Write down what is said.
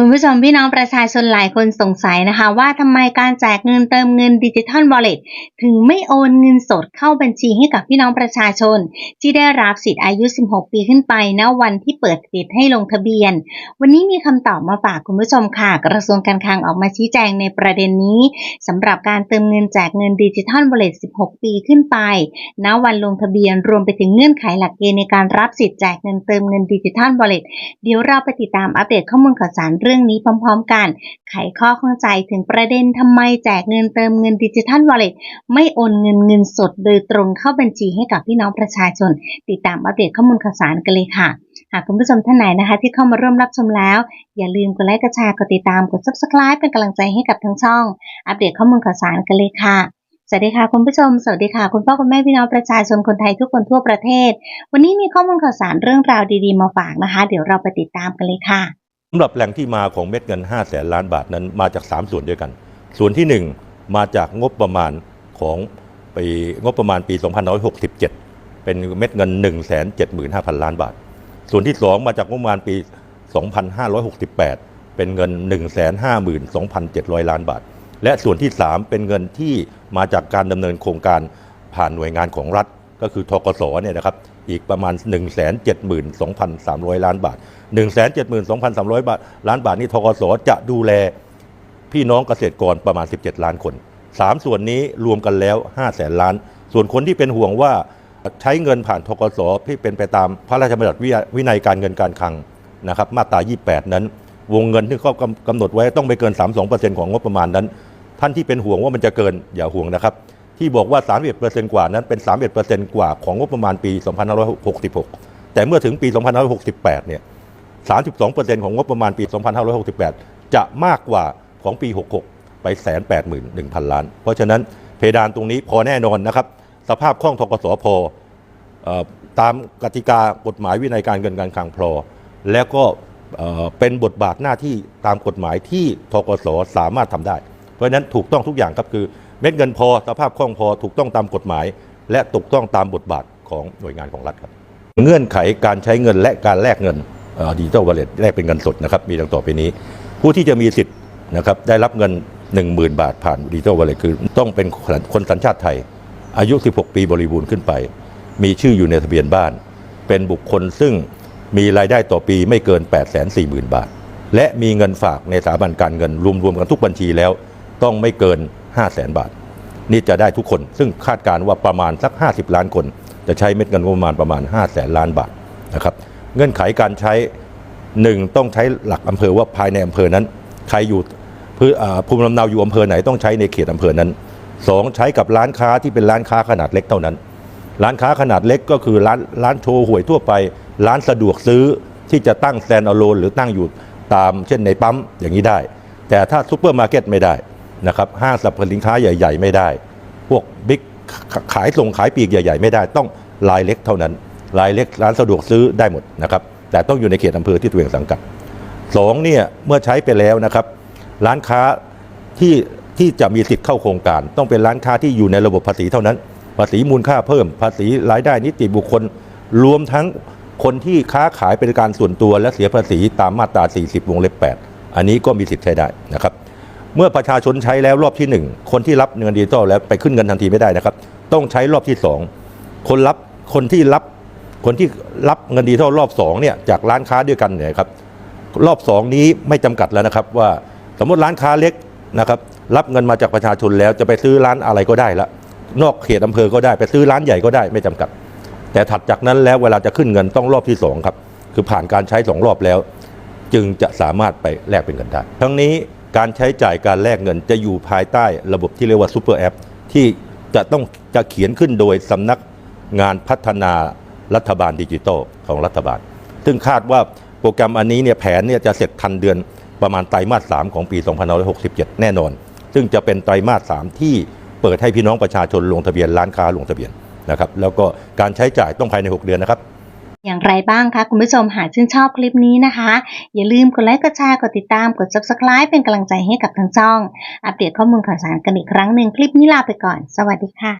คุณผู้ชมพี่น้องประชาชนหลายคนสงสัยนะคะ ว่าทำไมการแจกเงินเติมเงินดิจิทัลวอลเล็ตถึงไม่โอนเงินสดเข้าบัญชีให้กับพี่น้องประชาชน ที่ได้รับสิทธิ์อายุ 16 ปีขึ้นไปณวันที่เปิดสิทธิ์ให้ลงทะเบียน วันนี้มีคำตอบมาฝากคุณผู้ชมค่ะ กระทรวงการคลังออกมาชี้แจงในประเด็นนี้สำหรับการเติมเงินแจกเงินดิจิทัลวอลเล็ต 16 ปีขึ้นไปณวันลงทะเบียนรวมไปถึงเงื่อนไขหลักเกณฑ์ในการรับสิทธิ์แจกเงินเติมเงินดิจิทัลวอลเล็ตเดี๋ยวเราไปติดตามอัปเดตข้อมูลข่าวสารรื่องนี้พร้อมๆกัน ไขข้อข้องใจถึงประเด็นทำไมแจกเงินเติมเงินดิจิทัลวอลเล็ตไม่โอนเงินเงินสดโดยตรงเข้าบัญชีให้กับพี่น้องประชาชน ติดตามอัปเดตข้อมูลข่าวสารกันเลยค่ะ หากคุณผู้ชมท่านไหนนะคะ ที่เข้ามาร่วมรับชมแล้ว อย่าลืมกดไลค์กดแชร์กดติดตามกด subscribe เป็นกำลังใจให้กับทั้งช่อง อัปเดตข้อมูลข่าวสารกันเลยค่ะสวัสดีค่ะคุณผู้ชม สวัสดีค่ะ คุณพ่อคุณแม่พี่น้องประชาชนคนไทยทุกคนทั่วประเทศ วันนี้มีข้อมูลข่าวสารเรื่องราวดีๆมาฝากนะคะ เดี๋ยวเราไปติดตามกันเลยค่ะ สำหรับแหล่งที่มาของเม็ดเงิน 5 แสนล้านบาทนั้นมาจาก 3 ส่วนด้วยกัน ส่วนที่ 1 มาจากงบประมาณของปีงบประมาณปี 2567 เป็นเม็ดเงิน 175,000 ล้านบาท ส่วนที่ 2 มาจากงบประมาณปี 2568 เป็นเงิน 152,700 ล้านบาท และส่วนที่ 3 เป็นเงินที่มาจากการดำเนินโครงการผ่านหน่วยงานของรัฐ ก็คือทกสเนี่ยนะครับ อีกประมาณ 172,300 ล้านบาท 172,300 บาทล้านบาทนี่ทกสจะดูแลพี่น้องเกษตรกรประมาณ 17 ล้านคน 3 ส่วนนี้รวมกันแล้ว 5 แสนล้าน ส่วนคนที่เป็นห่วงว่าใช้เงินผ่านทกสที่เป็นไปตามพระราชบัญญัติวินัยการเงินการคลังนะครับมาตรา 28 นั้น วงเงินที่เขากำกำหนดไว้ต้องไม่เกิน 32%ของงบประมาณนั้น ท่านที่เป็นห่วงว่ามันจะเกินอย่าห่วงนะครับ ที่บอกว่า 31%กว่านั้นเป็น 31%กว่าของงบประมาณปี 2566 แต่เมื่อถึงปี 2568 เนี่ย 32%ของงบประมาณปี 2568 จะมากกว่าของปี 66 ไปแสนแปดหมื่นหนึ่งพันล้าน เพราะฉะนั้นเพดานตรงนี้พอแน่นอนนะครับ สภาพคล่องทกสพอเอ่อตามกติกากฎหมายวินัยการเงินการคลังพอแล้วก็เอ่อเป็นบทบาทหน้าที่ตามกฎหมายที่ทกสสามารถทำได้ เพราะฉะนั้นถูกต้องทุกอย่างครับคือ เม็ดเงินพอสภาพคล่องพอถูกต้องตามกฎหมาย และถูกต้องตามบทบาทของหน่วยงานของรัฐครับ เงื่อนไขการใช้เงินและการแลกเงินดิจิทัลวอลเล็ตแลกเป็นเงินสดนะครับมีดังต่อไปนี้ ผู้ที่จะมีสิทธิ์นะครับได้รับเงิน 10,000 บาทผ่านดิจิทัลวอลเล็ตคือต้องเป็นคนสัญชาติไทย อายุ 16 ปีบริบูรณ์ขึ้นไป มีชื่ออยู่ในทะเบียนบ้าน เป็นบุคคลซึ่งมีรายได้ต่อปีไม่เกิน 840,000 บาท และมีเงินฝากในสถาบันการเงินรวมๆกันทุกบัญชีแล้วต้องไม่เกิน 500,000 บาท นี่จะได้ทุกคน ซึ่งคาดการณ์ว่าประมาณสัก 50 ล้านคน จะใช้เม็ดเงินงบประมาณประมาณ5แสนล้านบาทนะครับเงื่อนไขการใช้1ต้องใช้หลักอำเภอว่าภายในอำเภอนั้น ใครอยู่พื้นอ่าภูมิลำเนาอยู่อำเภอไหนต้องใช้ในเขตอำเภอนั้น2ใช้กับร้านค้าที่เป็นร้านค้าขนาดเล็กเท่านั้น ร้านค้าขนาดเล็กก็คือร้านร้านโชว์หวยทั่วไป ร้านสะดวกซื้อที่จะตั้งแซนอโลนหรือตั้งอยู่ตามเช่นในปั๊มอย่างนี้ได้ แต่ถ้าซูเปอร์มาร์เก็ตไม่ได้ นะครับห้างสรรพสินค้าใหญ่ ๆ ไม่ได้ พวกบิ๊กขายส่งขายปลีกใหญ่ ๆ ไม่ได้ต้องรายเล็กเท่านั้น รายเล็กร้านสะดวกซื้อได้หมดนะครับแต่ต้องอยู่ในเขตอำเภอที่ตัวเองสังกัดสองเนี่ยเมื่อใช้ไปแล้วนะครับ ร้านค้าที่ที่จะมีสิทธิ์เข้าโครงการ ต้องเป็นร้านค้าที่อยู่ในระบบภาษีเท่านั้น ภาษีมูลค่าเพิ่ม ภาษีรายได้นิติบุคคล รวมทั้งคนที่ค้าขายเป็นการส่วนตัวและเสียภาษีตามมาตรา 40 วงเล็บ 8 อันนี้ก็มีสิทธิ์ใช้ได้นะครับ เมื่อประชาชนใช้แล้วรอบที่ 1 คนที่รับเงินดิจิตอลแล้วไปขึ้นเงินทันทีไม่ได้นะครับ ต้องใช้รอบที่ 2 คนรับคนที่รับคนที่รับเงินดิจิตอลรอบ2เนี่ยจากร้านค้าด้วยกันเนี่ยครับรอบ 2 นี้ไม่จำกัดแล้วนะครับ ว่าสมมติร้านค้าเล็กนะครับรับเงินมาจากประชาชนแล้วจะไปซื้อร้านอะไรก็ได้ละนอกเขตอำเภอก็ได้ไปซื้อร้านใหญ่ก็ได้ไม่จำกัด แต่ถัดจากนั้นแล้วเวลาจะขึ้นเงินต้องรอบที่2ครับคือผ่านการใช้สองรอบแล้ว จึงจะสามารถไปแลกเป็นเงินได้ทั้งนี้ การใช้จ่ายการแลกเงินจะอยู่ภายใต้ระบบที่เรียกว่าซูเปอร์แอปที่จะต้องจะเขียนขึ้นโดยสำนักงานพัฒนารัฐบาลดิจิทัลของรัฐบาล ซึ่งคาดว่าโปรแกรมอันนี้เนี่ยแผนเนี่ยจะเสร็จทันเดือนประมาณไตรมาส 3 ของปี 2567 แน่นอน ซึ่งจะเป็นไตรมาส 3 ที่เปิดให้พี่น้องประชาชนลงทะเบียนร้านค้าลงทะเบียนนะครับ แล้วก็การใช้จ่ายต้องภายใน 6 เดือนนะครับ อย่างไรบ้างคะคุณผู้ชมหากชื่นชอบคลิปนี้นะคะ อย่าลืมกดไลค์กดแชร์กดติดตามกด subscribe เป็นกำลังใจให้กับทางช่อง อัปเดตข้อมูลข่าวสารกันอีกครั้งหนึ่งคลิปนี้ลาไปก่อน สวัสดีค่ะ